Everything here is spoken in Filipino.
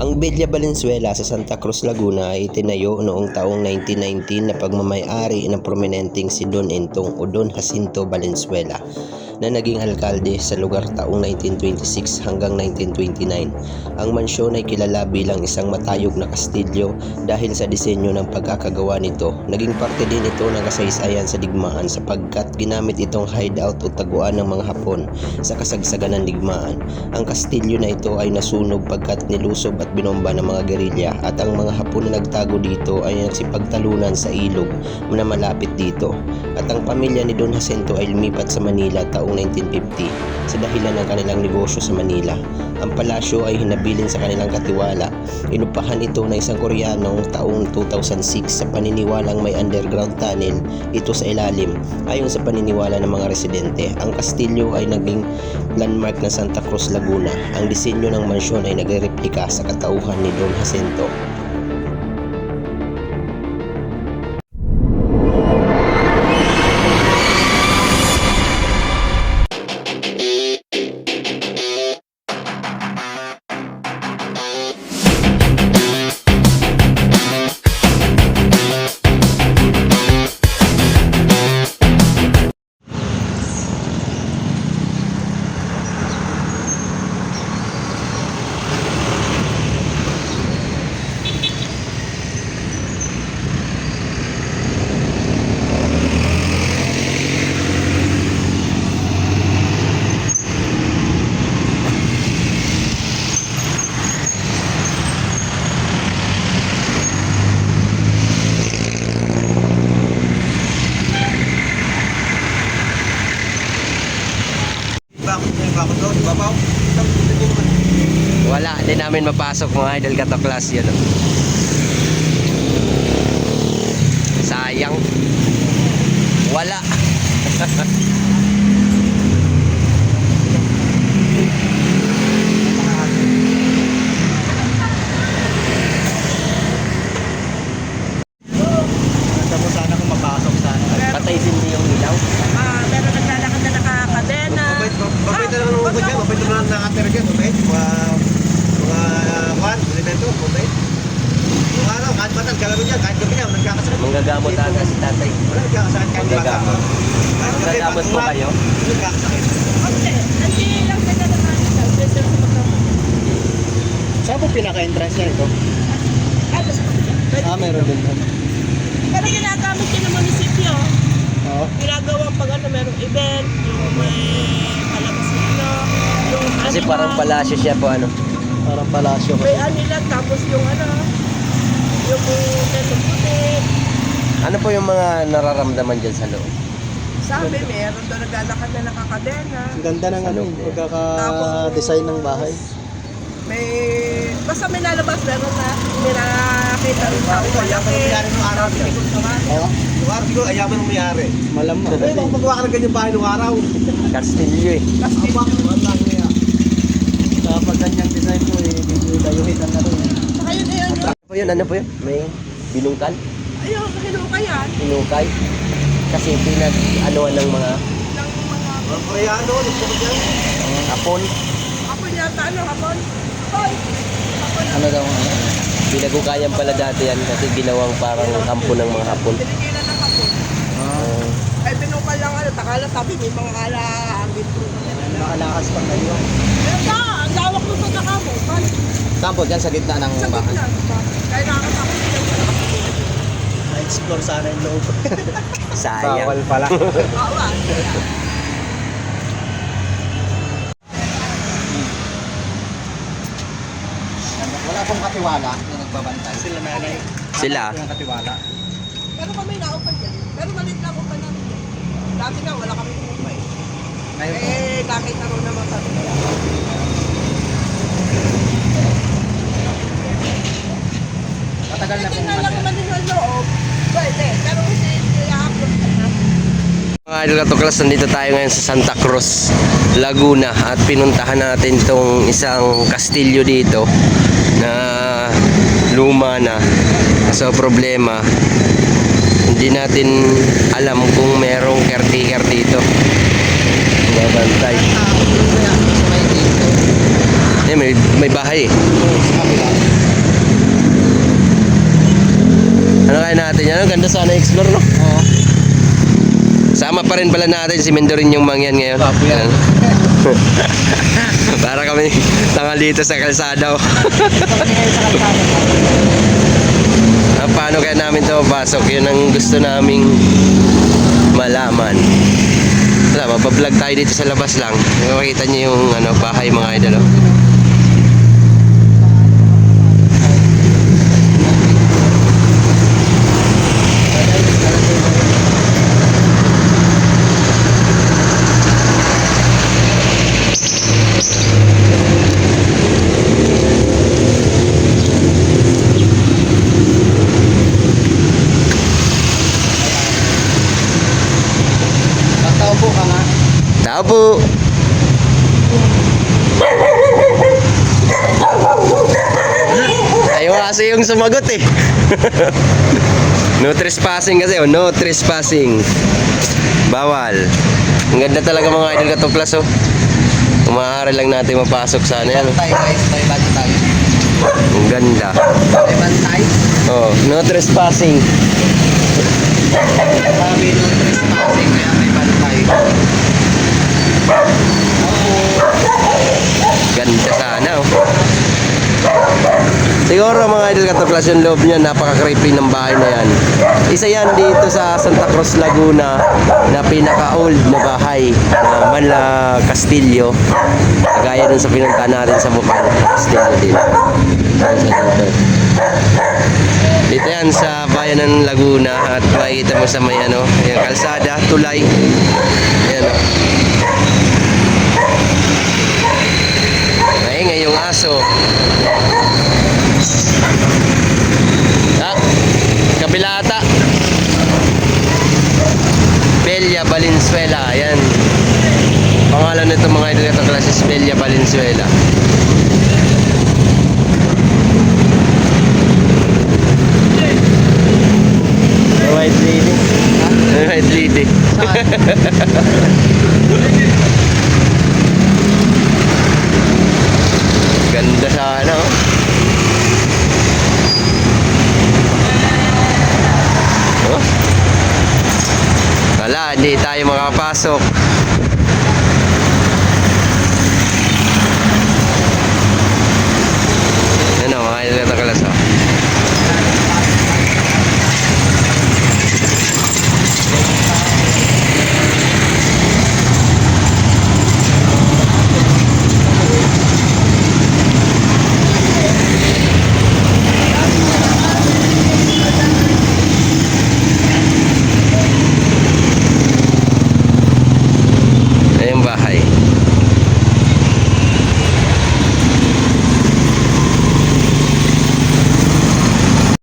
Ang Villa Valenzuela sa Santa Cruz, Laguna ay itinayo noong taong 1919 na pagmamayari ng prominenteng si Don Entong o Don Jacinto Valenzuela na naging alkalde sa lugar taong 1926 hanggang 1929. Ang mansyon ay kilala bilang isang matayog na kastilyo dahil sa disenyo ng pagkakagawa nito. Naging parte din ito ng kasaysayan sa digmaan sapagkat ginamit itong hideout o taguan ng mga Hapon sa kasagsagan ng digmaan. Ang kastilyo na ito ay nasunog pagkat nilusob at binomba ng mga gerilya at ang mga Hapon na nagtago dito ay nagsipagtalunan sa ilog na malapit dito. At ang pamilya ni Don Jacinto ay lumipat sa Manila taong 1950 sa dahilan ng kanilang negosyo sa Manila. Ang palasyo ay hinabilin sa kanilang katiwala. Inupahan ito ng isang Koreano taong 2006 sa paniniwalang may underground tunnel ito sa ilalim. Ayon sa paniniwala ng mga residente, ang kastilyo ay naging landmark ng Santa Cruz, Laguna. Ang disenyo ng mansyon ay nagrereplika sa katauhan ni Don Jacinto. Namin mapasok mga idol katoklas yun. oh. Sayang. Wala. Patay din yung ilaw. Ah, meron naglalakad na nakakadena. Mabait, mabait na lang ng ubod dyan. Mabait na lang nakatira dyan. Mabait. Mga, mga, kwan, elemento. Mabait. Yung araw, kahit batal, kalaro dyan. Kahit gabi niya, nagkakasakit. Manggagamot ata si tatay. Wala, nagkakasakit kahit bata. Manggagamot. Manggagamot po kayo? Nagkakasakit. Hindi, hindi lang sa magkamot. Saan po pinaka-entrance niya ito? Ah. Ah, meron din. Pero ginagamit yun ng munisipyo. Oo. Ginagawa pag ano, merong event, yung may palabas na ano, yung Kasi ano parang palasyo siya po ano. Parang palasyo. May ano lang, tapos yung ano, yung tetong puti. Ano po yung mga nararamdaman dyan sa loob? Sabi, meron doon naglalakad na nakakadena. Ang ganda ng ano, Ano, pagkaka-design ng bahay. May, basta may nalabas, meron na, hindi nakakita rin sa Ito, ayaman ng mayari nung araw. Siguro, ayaman ng mayari. Malamang. Ay, baka magawa ka ng ganyan bahay nung araw. Kastilyo eh. Kasi. Kapag ganyang design po, eh, medyo dayuhitan na rin. saka yun, ayun, yun. Ano po yun? Ano po yun? May binungkan? Ayun, kinuha yan. Hinukay? Kasi pinag-anuan ng mga Ng mga, Koreano, nagpukot yan. hapon. ako yata, ano, hapon? Hapon, Ano daw ano? Pinagukayan pala dati yan kasi ginawang parang kampo ng mga hapon. pinigilan ng hapon. Uh, Ay, binukal lang, ano, takala sabi, may mga ala, ang gitro. Nakalakas pa kayo. Pero ka, ang lawak mo sa nakamo. Kaya, Saan po? Dyan sa gitna ng sa bahay. gitna. Kaya nakakatakot siya. Na-explore sana yung loob. sayang. pala. Bawa. Wala pong katiwala na nagbabantay. Sila nanay. Sila. Wala pong katiwala. Pero kami naupan yan. Pero maliit na upan namin yan. Dati nga, wala kami pumupay. Ngayon po. Eh, nakita ro naman sa nila. Matagal na Tingnan lang naman din sa loob. Pwede. Pero hindi i-upload ka na. Mga idol katuklas, nandito tayo ngayon sa Santa Cruz, Laguna at pinuntahan natin itong isang kastilyo dito na luma na. So problema, hindi natin alam kung merong caretaker dito. Dito. Eh, may, may bahay eh. Sa kabila. kaya natin yan. Ang ganda sana explore, no? Oo. Sama pa rin pala natin si Mendorin yung mangyan ngayon. Gwapo yan. Para kami tangal dito sa kalsada. oh. Ah, Paano kaya namin ito pasok? Yun ang gusto naming malaman. Wala, mabablog tayo dito sa labas lang. Makikita niyo yung ano, bahay mga idol. Oh. Tataw po ka nga. Tao po! Kasi yung sumagot eh. no trespassing kasi oh, no trespassing. Bawal. Ang ganda talaga mga idol katuklas oh. Umaaral lang natin mapasok sa ano yan. Bantay guys, may bantay. Ang ganda. May bantay. Oh, no trespassing. Sabi nung trespassing, kaya may bantay. Ganda sana oh. Siguro mga idol katuklas yung loob niya napaka-creepy ng bahay na yan. Isa yan dito sa Santa Cruz, Laguna na pinaka-old na bahay na Manla Castillo. Gaya dun sa pinunta natin sa Bukal Castillo din. Dito. Yan sa bayan ng Laguna at makikita mo sa may ano, yung kalsada, tulay. Ayan oh. Maingay yung aso. Ah, kabila ata. Belia Valenzuela, ayan. Pangalan nito mga idol itong klase is Belia Valenzuela. The white lady. The white lady. Ganda sana oh. Oh. Wala, hindi tayo makapasok.